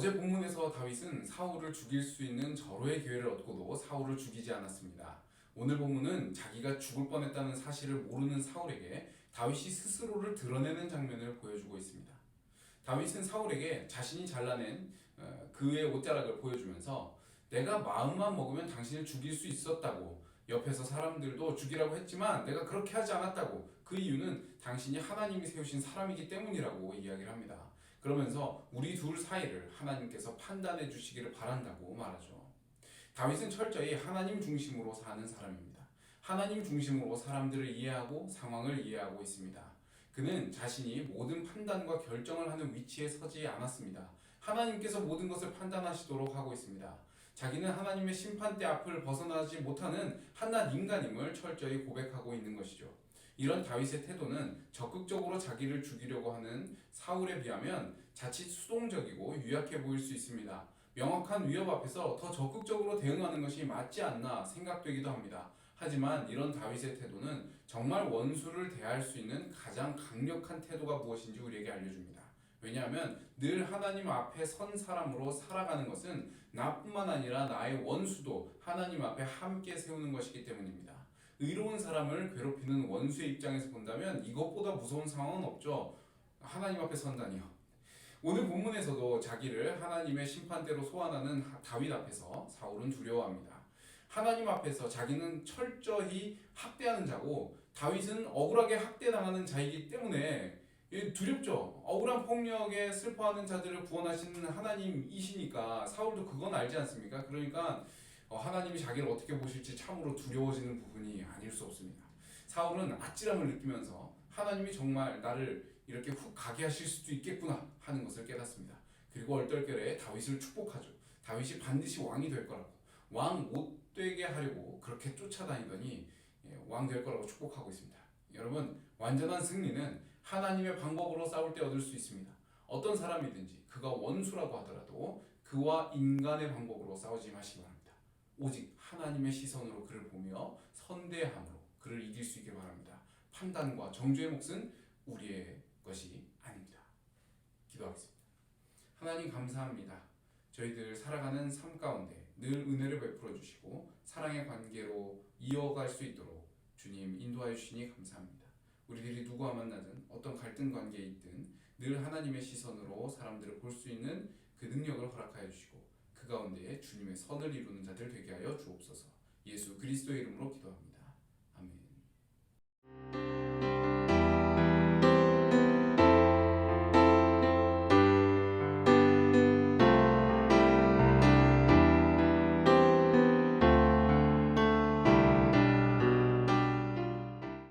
어제 본문에서 다윗은 사울을 죽일 수 있는 절호의 기회를 얻고도 사울을 죽이지 않았습니다. 오늘 본문은 자기가 죽을 뻔했다는 사실을 모르는 사울에게 다윗이 스스로를 드러내는 장면을 보여주고 있습니다. 다윗은 사울에게 자신이 잘라낸 어, 그의 옷자락을 보여주면서 내가 마음만 먹으면 당신을 죽일 수 있었다고 옆에서 사람들도 죽이라고 했지만 내가 그렇게 하지 않았다고 그 이유는 당신이 하나님이 세우신 사람이기 때문이라고 이야기를 합니다. 그러면서 우리 둘 사이를 하나님께서 판단해 주시기를 바란다고 말하죠. 다윗은 철저히 하나님 중심으로 사는 사람입니다. 하나님 중심으로 사람들을 이해하고 상황을 이해하고 있습니다. 그는 자신이 모든 판단과 결정을 하는 위치에 서지 않았습니다. 하나님께서 모든 것을 판단하시도록 하고 있습니다. 자기는 하나님의 심판대 앞을 벗어나지 못하는 한낱 인간임을 철저히 고백하고 있는 것이죠. 이런 다윗의 태도는 적극적으로 자기를 죽이려고 하는 사울에 비하면 자칫 수동적이고 유약해 보일 수 있습니다. 명확한 위협 앞에서 더 적극적으로 대응하는 것이 맞지 않나 생각되기도 합니다. 하지만 이런 다윗의 태도는 정말 원수를 대할 수 있는 가장 강력한 태도가 무엇인지 우리에게 알려줍니다. 왜냐하면 늘 하나님 앞에 선 사람으로 살아가는 것은 나뿐만 아니라 나의 원수도 하나님 앞에 함께 세우는 것이기 때문입니다. 의로운 사람을 괴롭히는 원수의 입장에서 본다면 이것보다 무서운 상황은 없죠. 하나님 앞에 선다니요. 오늘 본문에서도 자기를 하나님의 심판대로 소환하는 다윗 앞에서 사울은 두려워합니다. 하나님 앞에서 자기는 철저히 학대하는 자고 다윗은 억울하게 학대당하는 자이기 때문에 두렵죠. 억울한 폭력에 슬퍼하는 자들을 구원하시는 하나님이시니까 사울도 그건 알지 않습니까? 그러니까 어, 하나님이 자기를 어떻게 보실지 참으로 두려워지는 부분이 아닐 수 없습니다. 사울은 아찔함을 느끼면서 하나님이 정말 나를 이렇게 훅 가게 하실 수도 있겠구나 하는 것을 깨닫습니다. 그리고 얼떨결에 다윗을 축복하죠. 다윗이 반드시 왕이 될 거라고 왕 못 되게 하려고 그렇게 쫓아다니더니 예, 왕될 거라고 축복하고 있습니다. 여러분 완전한 승리는 하나님의 방법으로 싸울 때 얻을 수 있습니다. 어떤 사람이든지 그가 원수라고 하더라도 그와 인간의 방법으로 싸우지 마시기 바랍니다. 오직 하나님의 시선으로 그를 보며 선대함으로 그를 이길 수 있길 바랍니다. 판단과 정죄의 몫은 우리의 것이 아닙니다. 기도하겠습니다. 하나님 감사합니다. 저희들 살아가는 삶 가운데 늘 은혜를 베풀어 주시고 사랑의 관계로 이어갈 수 있도록 주님 인도하여 주시니 감사합니다. 우리들이 누구와 만나든 어떤 갈등 관계에 있든 늘 하나님의 시선으로 사람들을 볼 수 있는 그 능력을 허락하여 주시고 그 가운데 주님의 선을 이루는 자들 되게 하여 주옵소서. 예수 그리스도의 이름으로 기도합니다.